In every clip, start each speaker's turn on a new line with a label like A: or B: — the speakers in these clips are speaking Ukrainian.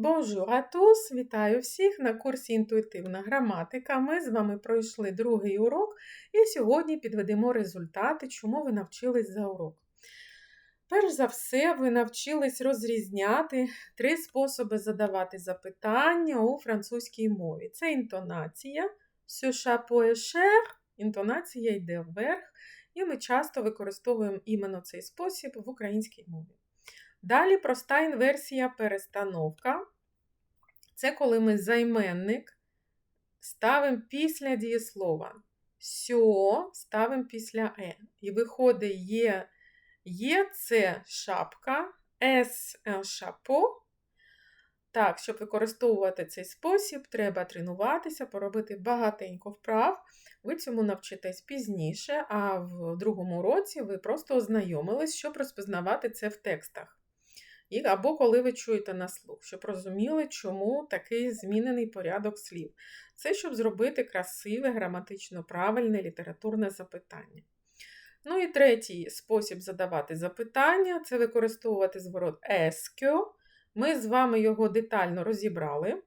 A: Bonjour à! Вітаю всіх на курсі Інтуїтивна граматика. Ми з вами пройшли другий урок і сьогодні підведемо результати, чому ви навчились за урок. Перш за все, ви навчились розрізняти три способи задавати запитання у французькій мові. Це інтонація, «Ce chapeau cher», інтонація йде вверх, і ми часто використовуємо іменно цей спосіб в українській мові. Далі проста інверсія перестановка. Це коли ми займенник ставимо після дієслова. Сьо ставимо після е. І виходить є, є це шапка, ес шапо. Так, щоб використовувати цей спосіб, треба тренуватися, поробити багатенько вправ. Ви цьому навчитесь пізніше, а в другому році ви просто ознайомились, щоб розпізнавати це в текстах. Або коли ви чуєте на слух, щоб розуміли, чому такий змінений порядок слів. Це щоб зробити красиве, граматично правильне літературне запитання. Ну і третій спосіб задавати запитання це використовувати зворот ескьо. Ми з вами його детально розібрали.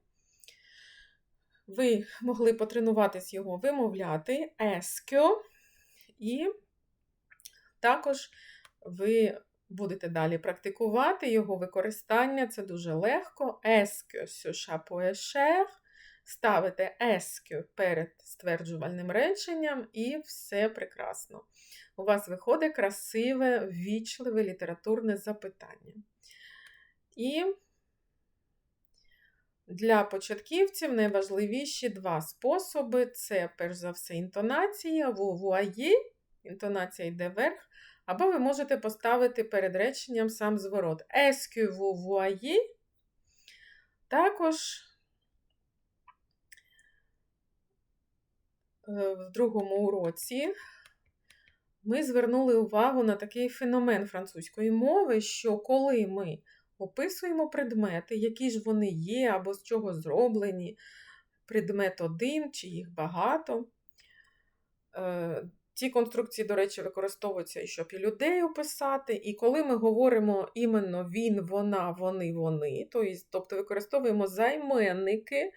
A: Ви могли потренуватись його вимовляти ескьо, і також ви будете далі практикувати його використання, це дуже легко. Est-ce ce chapeau? Ставите est перед стверджувальним реченням, і все прекрасно. У вас виходить красиве, ввічливе літературне запитання. І для початківців найважливіші два способи це, перш за все, інтонація, вуає, інтонація йде вверх, або ви можете поставити перед реченням сам зворот. Est-ce que vous voyez? Також е, в другому уроці ми звернули увагу на такий феномен французької мови, що коли ми описуємо предмети, які ж вони є, або з чого зроблені, предмет один, чи їх багато. Ці конструкції, до речі, використовуються, щоб і людей описати. І коли ми говоримо іменно він, вона, вони, вони, тобто використовуємо займенники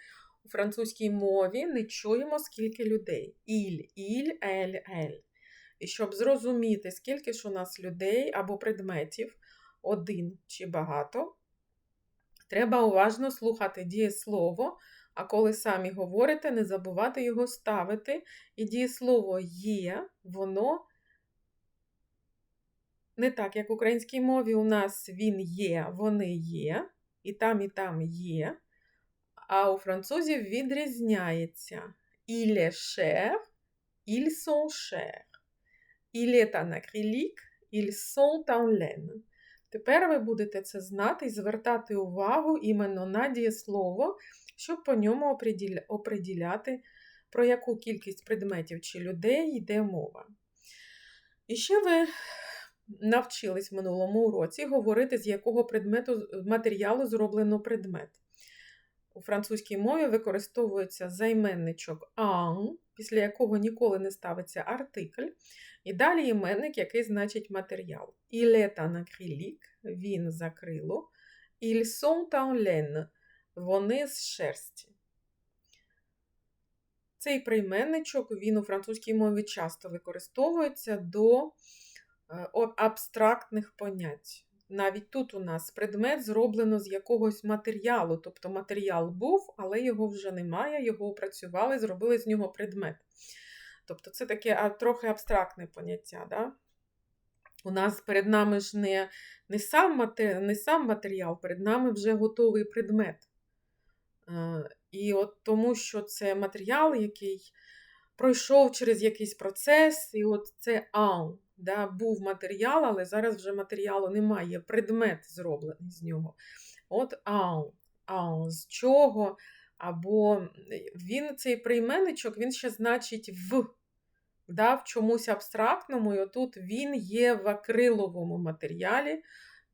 A: у французькій мові, не чуємо, скільки людей. Іль, іль, ель, ель. І щоб зрозуміти, скільки ж у нас людей або предметів, один чи багато, треба уважно слухати дієслово. А коли самі говорите, не забувати його ставити. І дієслово є, воно не так, як в українській мові, у нас він є, вони є, і там, і там є. А у французів відрізняється il est cher, ils sont chers. Il est en acrylique, ils sont. Тепер ви будете це знати і звертати увагу іменно на дієслово, щоб по ньому оприділяти, про яку кількість предметів чи людей йде мова. І ще ви навчились в минулому уроці говорити, з якого предмету матеріалу зроблено предмет. У французькій мові використовується займенничок «un», після якого ніколи не ставиться артикль. І далі іменник, який значить матеріал. Il est він з акрилу. Ils sont вони з шерсті. Цей прийменничок він у французькій мові часто використовується до е, абстрактних понять. Навіть тут у нас предмет зроблено з якогось матеріалу, тобто матеріал був, але його вже немає, його опрацювали, зробили з нього предмет. Тобто це таке трохи абстрактне поняття. Да? У нас перед нами ж не не, сам не сам матеріал, перед нами вже готовий предмет. Е, і от тому, що це матеріал, який пройшов через якийсь процес, і от це ау, да, був матеріал, але зараз вже матеріалу немає, предмет зроблений з нього. От ау, ау, з чого? Або він цей прийменничок, він ще значить в, да, в чомусь абстрактному, і отут він є в акриловому матеріалі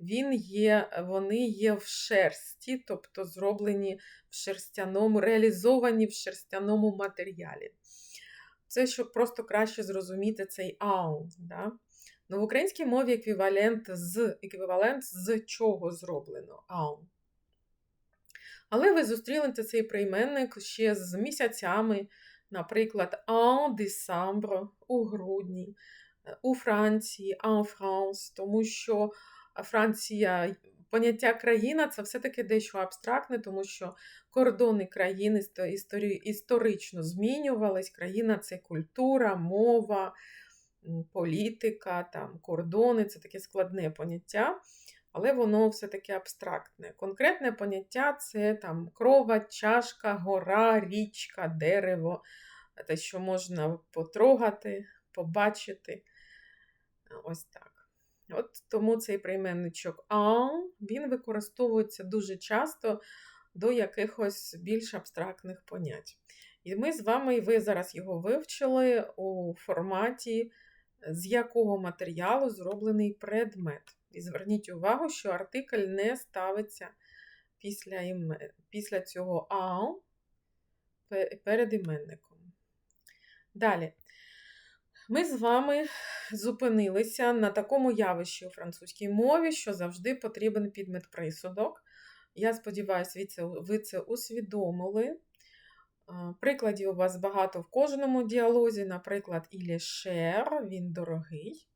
A: він є, вони є в шерсті, тобто зроблені в шерстяному, реалізовані в шерстяному матеріалі. Це щоб просто краще зрозуміти цей ау. Да? Ну, В українській мові еквівалент з еквівалент з чого зроблено ау. Але ви зустрінете цей прийменник ще з місяцями, наприклад, en décembre у грудні, е, у Франції, en France, тому що Франція, поняття країна це все-таки дещо абстрактне, тому що кордони країни історично змінювались. Країна це культура, мова, політика, там, кордони це таке складне поняття але воно все-таки абстрактне. Конкретне поняття це там крова, чашка, гора, річка, дерево, те, що можна потрогати, побачити. Ось так. От Тому цей прийменничок «en» він використовується дуже часто до якихось більш абстрактних понять. І ми з вами, ви зараз його вивчили у форматі, з якого матеріалу зроблений предмет. І зверніть увагу, що артикль не ставиться після іме... після цього «ау» перед іменником. Далі. Ми з вами зупинилися на такому явищі у французькій мові, що завжди потрібен підмет присудок. Я сподіваюся, ви це усвідомили. Прикладів у вас багато в кожному діалозі, наприклад, «il est cher», він дорогий.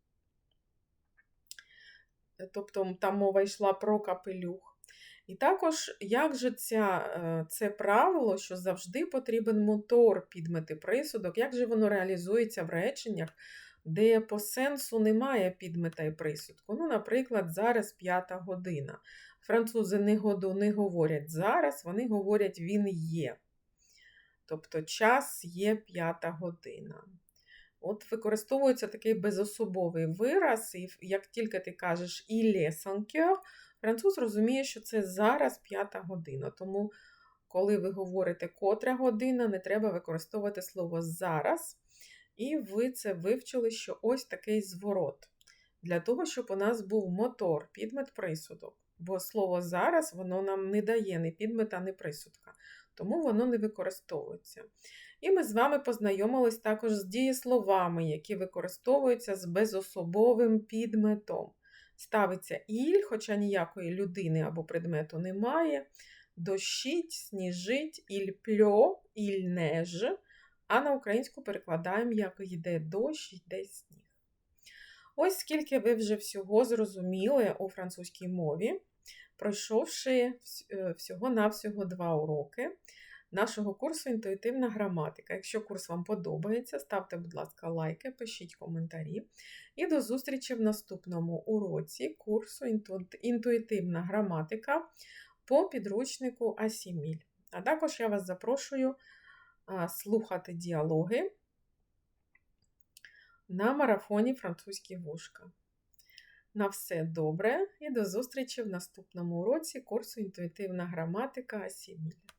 A: Тобто там мова йшла про капелюх. І також, як же ця, е, це правило, що завжди потрібен мотор підмети присудок, як же воно реалізується в реченнях, де по сенсу немає підмета і присудку. Ну, Наприклад, зараз п'ята година. Французи не не говорять зараз, вони говорять він є. Тобто час є п'ята година. От використовується такий безособовий вираз, і як тільки ти кажеш «il est cinq heures», француз розуміє, що це зараз п'ята година. Тому, коли ви говорите котра година, не треба використовувати слово зараз. І ви це вивчили, що ось такий зворот. Для того, щоб у нас був мотор, підмет присудок. Бо слово зараз воно нам не дає ні підмета, ні присудка. Тому воно не використовується. І ми з вами познайомились також з дієсловами, які використовуються з безособовим підметом. Ставиться іль, хоча ніякої людини або предмету немає. Дощить, сніжить, іль пльо, іль неж. А на українську перекладаємо, як йде дощ, йде сніг. Ось скільки ви вже всього зрозуміли у французькій мові, пройшовши е, всього-навсього два уроки нашого курсу інтуїтивна граматика. Якщо курс вам подобається, ставте, будь ласка, лайки, пишіть коментарі. І до зустрічі в наступному уроці курсу інтуїтивна граматика по підручнику Асіміль. А також я вас запрошую слухати діалоги на марафоні Французькі вушка. На все добре і до зустрічі в наступному уроці курсу інтуїтивна граматика Асіміль.